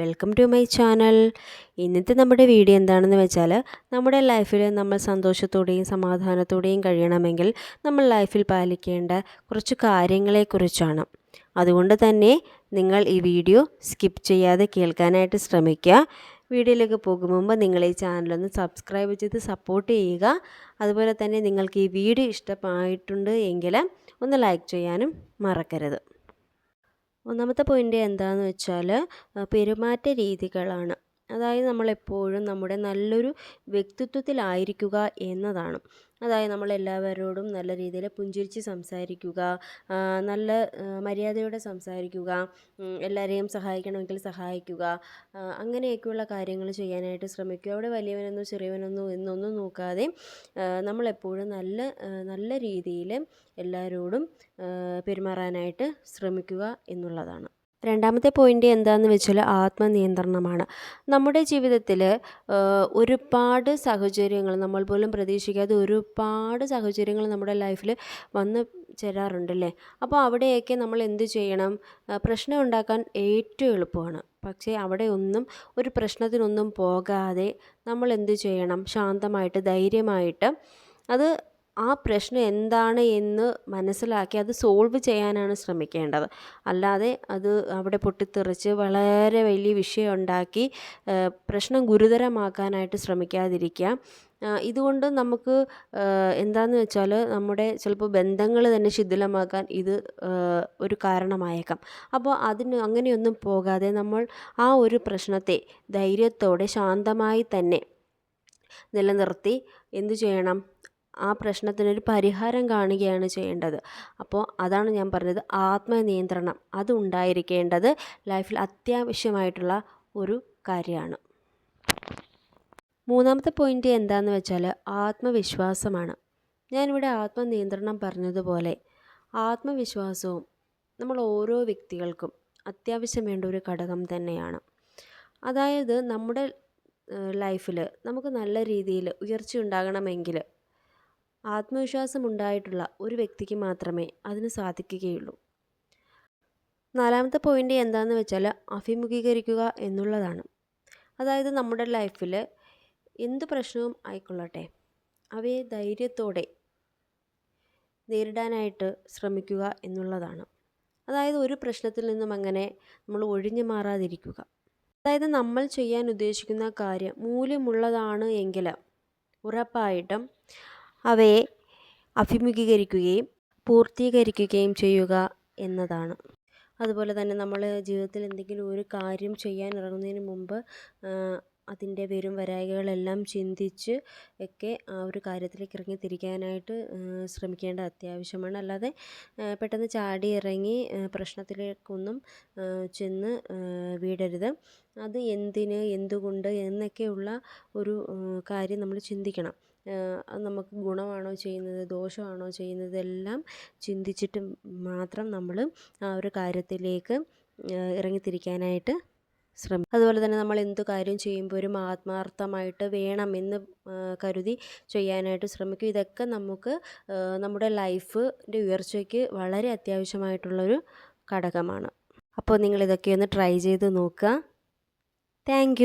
Welcome to my channel. ഇന്നത്തെ നമ്മുടെ video എന്താണെന്ന് വെച്ചാൽ നമ്മുടെ ലൈഫിൽ നമ്മൾ സന്തോഷത്തോടെയും സമാധാനത്തോടെയും കഴിയണമെങ്കിൽ നമ്മൾ ലൈഫിൽ പാലിക്കേണ്ട കുറച്ച് കാര്യങ്ങളെക്കുറിച്ചാണ്. അതുകൊണ്ട് തന്നെ നിങ്ങൾ ഈ വീഡിയോ സ്കിപ്പ് ചെയ്യാതെ കേൾക്കാനായിട്ട് ശ്രമിക്കുക. വീഡിയോയിലേക്ക് പോകും മുമ്പ് നിങ്ങൾ ഈ ചാനലൊന്ന് സബ്സ്ക്രൈബ് ചെയ്ത് സപ്പോർട്ട് ചെയ്യുക. അതുപോലെ തന്നെ നിങ്ങൾക്ക് ഈ വീഡിയോ ഇഷ്ടമായിട്ടുണ്ട് എങ്കിൽ ഒന്ന് ലൈക്ക് ചെയ്യാനും മറക്കരുത്. ഒന്നാമത്തെ പോയിന്റ് എന്താണെന്ന് വെച്ചാൽ പെരുമാറ്റ രീതികളാണ് അതായത് നമ്മളെപ്പോഴും നമ്മുടെ നല്ലൊരു വ്യക്തിത്വത്തിലായിരിക്കുക എന്നതാണ്. അതായത് നമ്മളെല്ലാവരോടും നല്ല രീതിയിൽ പുഞ്ചിരിച്ച് സംസാരിക്കുക നല്ല മര്യാദയോടെ സംസാരിക്കുക എല്ലാവരെയും സഹായിക്കണമെങ്കിൽ സഹായിക്കുക അങ്ങനെയൊക്കെയുള്ള കാര്യങ്ങൾ ചെയ്യാനായിട്ട് ശ്രമിക്കുക. അവിടെ വലിയവനെന്നോ ചെറിയവനെന്നോ എന്നൊന്നും നോക്കാതെ നമ്മളെപ്പോഴും നല്ല നല്ല രീതിയിൽ എല്ലാവരോടും പെരുമാറാനായിട്ട് ശ്രമിക്കുക എന്നുള്ളതാണ്. രണ്ടാമത്തെ പോയിന്റ് എന്താണെന്ന് വെച്ചാൽ ആത്മനിയന്ത്രണമാണ്. നമ്മുടെ ജീവിതത്തിൽ ഒരുപാട് സാഹചര്യങ്ങൾ നമ്മൾ പോലും പ്രതീക്ഷിക്കാതെ ഒരുപാട് സാഹചര്യങ്ങൾ നമ്മുടെ ലൈഫിൽ വന്ന് ചേരാറുണ്ടല്ലേ? അപ്പോൾ അവിടെയൊക്കെ നമ്മൾ എന്ത് ചെയ്യണം? പ്രശ്നം ഉണ്ടാക്കാൻ ഏറ്റവും എളുപ്പമാണ്. പക്ഷേ അവിടെ ഒന്നും ഒരു പ്രശ്നത്തിനൊന്നും പോകാതെ നമ്മൾ എന്ത് ചെയ്യണം? ശാന്തമായിട്ട് ധൈര്യമായിട്ട് അത് ആ പ്രശ്നം എന്താണ് എന്ന് മനസ്സിലാക്കി അത് സോൾവ് ചെയ്യാനാണ് ശ്രമിക്കേണ്ടത്. അല്ലാതെ അത് അവിടെ പൊട്ടിത്തെറിച്ച് വളരെ വലിയ വിഷയം ഉണ്ടാക്കി പ്രശ്നം ഗുരുതരമാക്കാനായിട്ട് ശ്രമിക്കാതിരിക്കുക ഇതുകൊണ്ട് നമുക്ക് എന്താണെന്ന് വെച്ചാൽ നമ്മുടെ ചിലപ്പോൾ ബന്ധങ്ങൾ തന്നെ ശിഥിലമാക്കാൻ ഇത് ഒരു കാരണമായേക്കാം. അപ്പോൾ അതിന് അങ്ങനെയൊന്നും പോകാതെ നമ്മൾ ആ ഒരു പ്രശ്നത്തെ ധൈര്യത്തോടെ ശാന്തമായി തന്നെ നിലനിർത്തി എന്തു ചെയ്യണം? ആ പ്രശ്നത്തിനൊരു പരിഹാരം കാണുകയാണ് ചെയ്യേണ്ടത്. അപ്പോൾ അതാണ് ഞാൻ പറഞ്ഞത് ആത്മനിയന്ത്രണം. അതുണ്ടായിരിക്കേണ്ടത് ലൈഫിൽ അത്യാവശ്യമായിട്ടുള്ള ഒരു കാര്യമാണ്. മൂന്നാമത്തെ പോയിന്റ് എന്താണെന്ന് വെച്ചാൽ ആത്മവിശ്വാസമാണ്. ഞാനിവിടെ ആത്മനിയന്ത്രണം പറഞ്ഞതുപോലെ ആത്മവിശ്വാസവും നമ്മൾ ഓരോ വ്യക്തികൾക്കും അത്യാവശ്യം വേണ്ട ഒരു ഘടകം തന്നെയാണ്. അതായത് നമ്മുടെ ലൈഫിൽ നമുക്ക് നല്ല രീതിയിൽ ഉയർച്ച ഉണ്ടാകണമെങ്കിൽ ആത്മവിശ്വാസം ഉണ്ടായിട്ടുള്ള ഒരു വ്യക്തിക്ക് മാത്രമേ അതിന് സാധിക്കുകയുള്ളൂ. നാലാമത്തെ പോയിന്റ് എന്താണെന്ന് വെച്ചാൽ അഭിമുഖീകരിക്കുക എന്നുള്ളതാണ്. അതായത് നമ്മുടെ ലൈഫിൽ എന്ത് പ്രശ്നവും ആയിക്കൊള്ളട്ടെ. അവയെ ധൈര്യത്തോടെ നേരിടാനായിട്ട് ശ്രമിക്കുക എന്നുള്ളതാണ്. അതായത് ഒരു പ്രശ്നത്തിൽ നിന്നും അങ്ങനെ നമ്മൾ ഒഴിഞ്ഞു മാറാതിരിക്കുക. അതായത് നമ്മൾ ചെയ്യാൻ ഉദ്ദേശിക്കുന്ന കാര്യം മൂല്യമുള്ളതാണ് എങ്കിൽ ഉറപ്പായിട്ടും അവയെ അഭിമുഖീകരിക്കുകയും പൂർത്തീകരിക്കുകയും ചെയ്യുക എന്നതാണ്. അതുപോലെ തന്നെ നമ്മൾ ജീവിതത്തിൽ എന്തെങ്കിലും ഒരു കാര്യം ചെയ്യാൻ ഇറങ്ങുന്നതിന് മുമ്പ് അതിന്റെ വരും വരായികളെല്ലാം ചിന്തിച്ച് ഒക്കെ ആ ഒരു കാര്യത്തിലേക്ക് ഇറങ്ങി തിരിക്കാനായിട്ട് ശ്രമിക്കേണ്ട അത്യാവശ്യമാണ്. അല്ലാതെ പെട്ടെന്ന് ചാടി ഇറങ്ങി പ്രശ്നത്തിലേക്കൊന്നും ചെന്ന് വീടരുത്. അത് എന്തിന് എന്തുകൊണ്ട് എന്നൊക്കെയുള്ള ഒരു കാര്യം നമ്മൾ ചിന്തിക്കണം. അത് നമുക്ക് ഗുണമാണോ ചെയ്യുന്നത് ദോഷമാണോ ചെയ്യുന്നത് എല്ലാം ചിന്തിച്ചിട്ട് മാത്രം നമ്മൾ ആ ഒരു കാര്യത്തിലേക്ക് ഇറങ്ങിത്തിരിക്കാനായിട്ട് ശ്രമിക്കും അതുപോലെ തന്നെ നമ്മൾ എന്ത് കാര്യം ചെയ്യുമ്പോൾ ഒരു ആത്മാർത്ഥമായിട്ട് വേണം എന്ന് കരുതി ചെയ്യാനായിട്ട് ശ്രമിക്കും. ഇതൊക്കെ നമുക്ക് നമ്മുടെ ലൈഫിന്റെ ഉയർച്ചയ്ക്ക് വളരെ അത്യാവശ്യമായിട്ടുള്ളൊരു ഘടകമാണ്. അപ്പോൾ നിങ്ങളിതൊക്കെ ഒന്ന് ട്രൈ ചെയ്ത് നോക്കുക. താങ്ക്